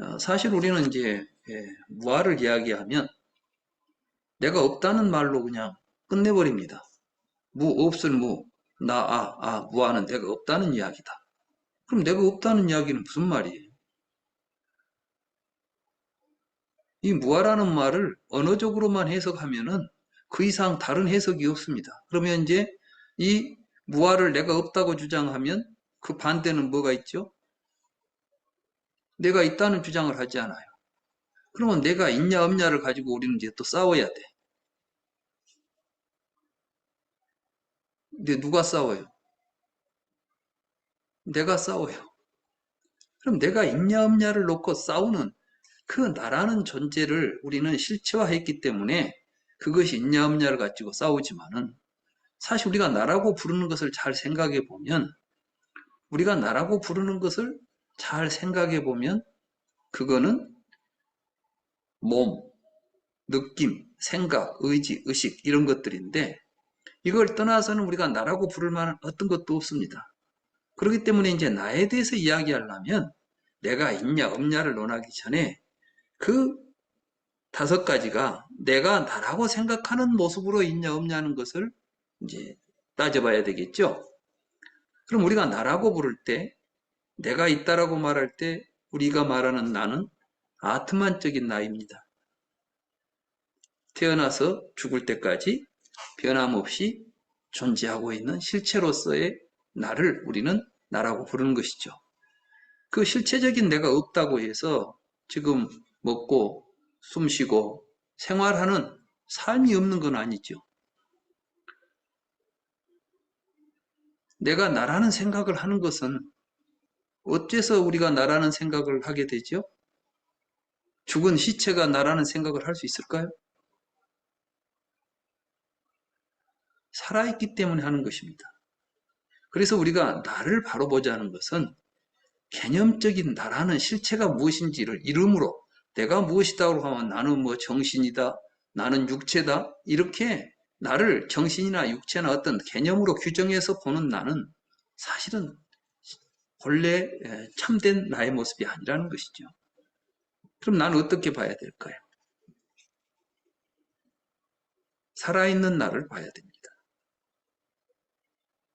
어, 사실 우리는 이제 예, 무아를 이야기하면 내가 없다는 말로 그냥 끝내버립니다. 무 없을 무, 나, 아, 아, 무아는 내가 없다는 이야기다. 그럼 내가 없다는 이야기는 무슨 말이에요? 이 무아라는 말을 언어적으로만 해석하면은 그 이상 다른 해석이 없습니다. 그러면 이제 이 무아를 내가 없다고 주장하면 그 반대는 뭐가 있죠? 내가 있다는 주장을 하지 않아요. 그러면 내가 있냐 없냐를 가지고 우리는 이제 또 싸워야 돼. 근데 누가 싸워요? 내가 싸워요. 그럼 내가 있냐 없냐를 놓고 싸우는 그 나라는 존재를 우리는 실체화했기 때문에 그것이 있냐 없냐를 가지고 싸우지만은 사실 우리가 나라고 부르는 것을 잘 생각해 보면 우리가 나라고 부르는 것을 잘 생각해 보면 그거는 몸, 느낌, 생각, 의지, 의식 이런 것들인데 이걸 떠나서는 우리가 나라고 부를 만한 어떤 것도 없습니다. 그렇기 때문에 이제 나에 대해서 이야기하려면 내가 있냐 없냐를 논하기 전에 그 다섯 가지가 내가 나라고 생각하는 모습으로 있냐 없냐는 것을 이제 따져봐야 되겠죠. 그럼 우리가 나라고 부를 때 내가 있다라고 말할 때 우리가 말하는 나는 아트만적인 나입니다. 태어나서 죽을 때까지 변함없이 존재하고 있는 실체로서의 나를 우리는 나라고 부르는 것이죠. 그 실체적인 내가 없다고 해서 지금 먹고 숨쉬고 생활하는 삶이 없는 건 아니죠. 내가 나라는 생각을 하는 것은 어째서 우리가 나라는 생각을 하게 되죠? 죽은 시체가 나라는 생각을 할 수 있을까요? 살아있기 때문에 하는 것입니다. 그래서 우리가 나를 바로 보자는 것은 개념적인 나라는 실체가 무엇인지를 이름으로 내가 무엇이다고 하면 나는 뭐 정신이다, 나는 육체다 이렇게 나를 정신이나 육체나 어떤 개념으로 규정해서 보는 나는 사실은 본래 참된 나의 모습이 아니라는 것이죠. 그럼 나는 어떻게 봐야 될까요? 살아있는 나를 봐야 됩니다.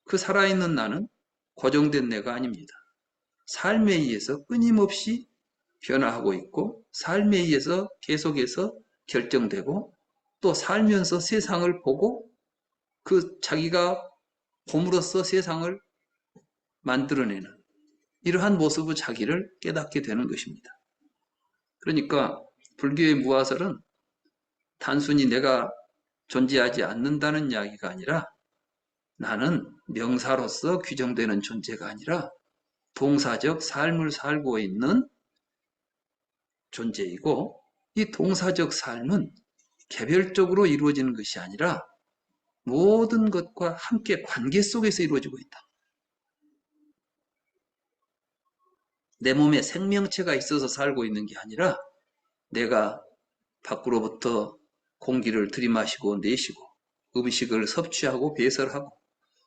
그 살아있는 나는 고정된 내가 아닙니다. 삶에 의해서 끊임없이 변화하고 있고 삶에 의해서 계속해서 결정되고 또 살면서 세상을 보고 그 자기가 봄으로써 세상을 만들어내는 이러한 모습의 자기를 깨닫게 되는 것입니다. 그러니까 불교의 무화설은 단순히 내가 존재하지 않는다는 이야기가 아니라 나는 명사로서 규정되는 존재가 아니라 동사적 삶을 살고 있는 존재이고 이 동사적 삶은 개별적으로 이루어지는 것이 아니라 모든 것과 함께 관계 속에서 이루어지고 있다. 내 몸에 생명체가 있어서 살고 있는 게 아니라 내가 밖으로부터 공기를 들이마시고 내쉬고 음식을 섭취하고 배설하고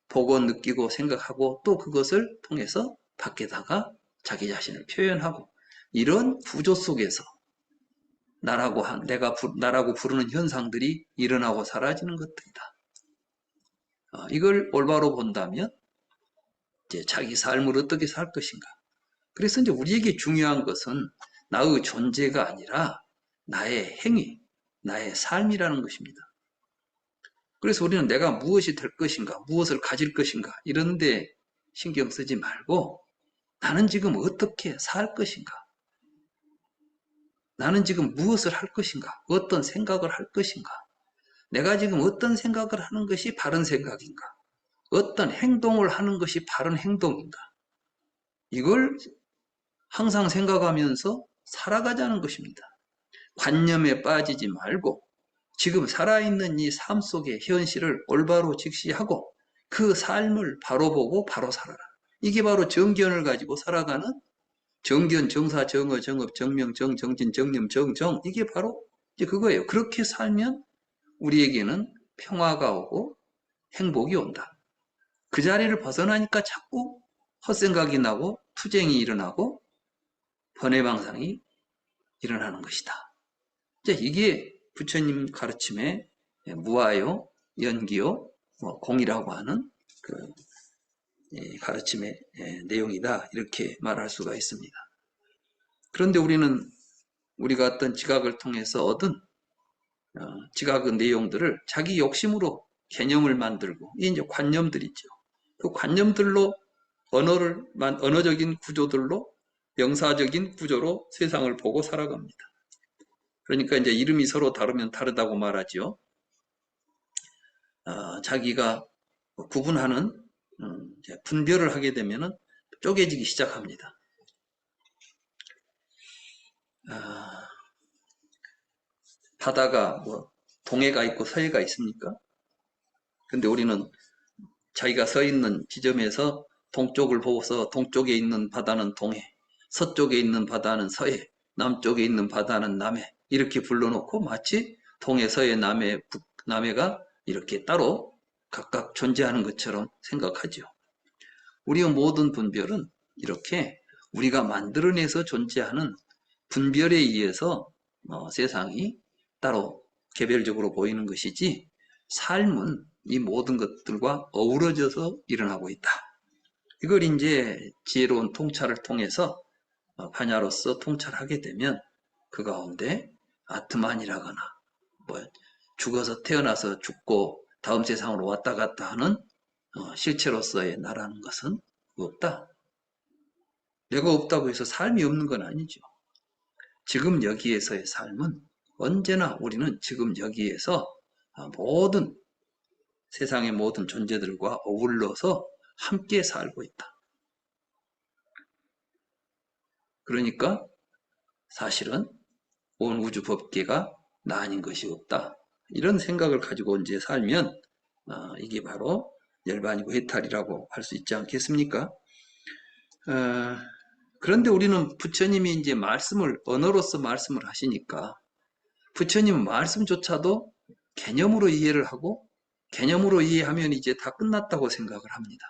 보고 느끼고 생각하고 또 그것을 통해서 밖에다가 자기 자신을 표현하고 이런 구조 속에서 나라고 한, 내가 부, 나라고 부르는 현상들이 일어나고 사라지는 것들이다. 어, 이걸 올바로 본다면 이제 자기 삶을 어떻게 살 것인가. 그래서 이제 우리에게 중요한 것은 나의 존재가 아니라 나의 행위, 나의 삶이라는 것입니다. 그래서 우리는 내가 무엇이 될 것인가, 무엇을 가질 것인가, 이런데 신경 쓰지 말고 나는 지금 어떻게 살 것인가, 나는 지금 무엇을 할 것인가, 어떤 생각을 할 것인가, 내가 지금 어떤 생각을 하는 것이 바른 생각인가, 어떤 행동을 하는 것이 바른 행동인가, 이걸 항상 생각하면서 살아가자는 것입니다. 관념에 빠지지 말고 지금 살아있는 이 삶 속의 현실을 올바로 직시하고 그 삶을 바로 보고 바로 살아라. 이게 바로 정견을 가지고 살아가는 정견, 정사, 정어, 정업, 정명, 정, 정진, 정념, 정정 이게 바로 이제 그거예요. 그렇게 살면 우리에게는 평화가 오고 행복이 온다. 그 자리를 벗어나니까 자꾸 헛생각이 나고 투쟁이 일어나고 번외방상이 일어나는 것이다. 이게 부처님 가르침의 무아요, 연기요, 뭐 공이라고 하는 그 가르침의 내용이다. 이렇게 말할 수가 있습니다. 그런데 우리는 우리가 어떤 지각을 통해서 얻은 어, 지각의 내용들을 자기 욕심으로 개념을 만들고 이 이제 관념들이죠. 그 관념들로 언어를 언어적인 구조들로 명사적인 구조로 세상을 보고 살아갑니다. 그러니까 이제 이름이 서로 다르면 다르다고 말하죠. 어, 자기가 구분하는 음, 분별을 하게 되면 쪼개지기 시작합니다. 아, 바다가 뭐 동해가 있고 서해가 있습니까? 근데 우리는 자기가 서 있는 지점에서 동쪽을 보고서 동쪽에 있는 바다는 동해, 서쪽에 있는 바다는 서해, 남쪽에 있는 바다는 남해 이렇게 불러놓고 마치 동해, 서해, 남해, 북, 남해가 이렇게 따로 각각 존재하는 것처럼 생각하죠. 우리의 모든 분별은 이렇게 우리가 만들어내서 존재하는 분별에 의해서 어, 세상이 따로 개별적으로 보이는 것이지 삶은 이 모든 것들과 어우러져서 일어나고 있다. 이걸 이제 지혜로운 통찰을 통해서 어, 파냐로서 통찰하게 되면 그 가운데 아트만이라거나 뭐 죽어서 태어나서 죽고 다음 세상으로 왔다 갔다 하는 어, 실체로서의 나라는 것은 없다. 내가 없다고 해서 삶이 없는 건 아니죠. 지금 여기에서의 삶은 언제나 우리는 지금 여기에서 어, 모든 세상의 모든 존재들과 어울러서 함께 살고 있다. 그러니까 사실은 온 우주 법계가 나 아닌 것이 없다. 이런 생각을 가지고 이제 살면 어, 이게 바로 열반이고 해탈이라고 할 수 있지 않겠습니까? 어, 그런데 우리는 부처님이 이제 말씀을 언어로서 말씀을 하시니까 부처님은 말씀조차도 개념으로 이해를 하고 개념으로 이해하면 이제 다 끝났다고 생각을 합니다.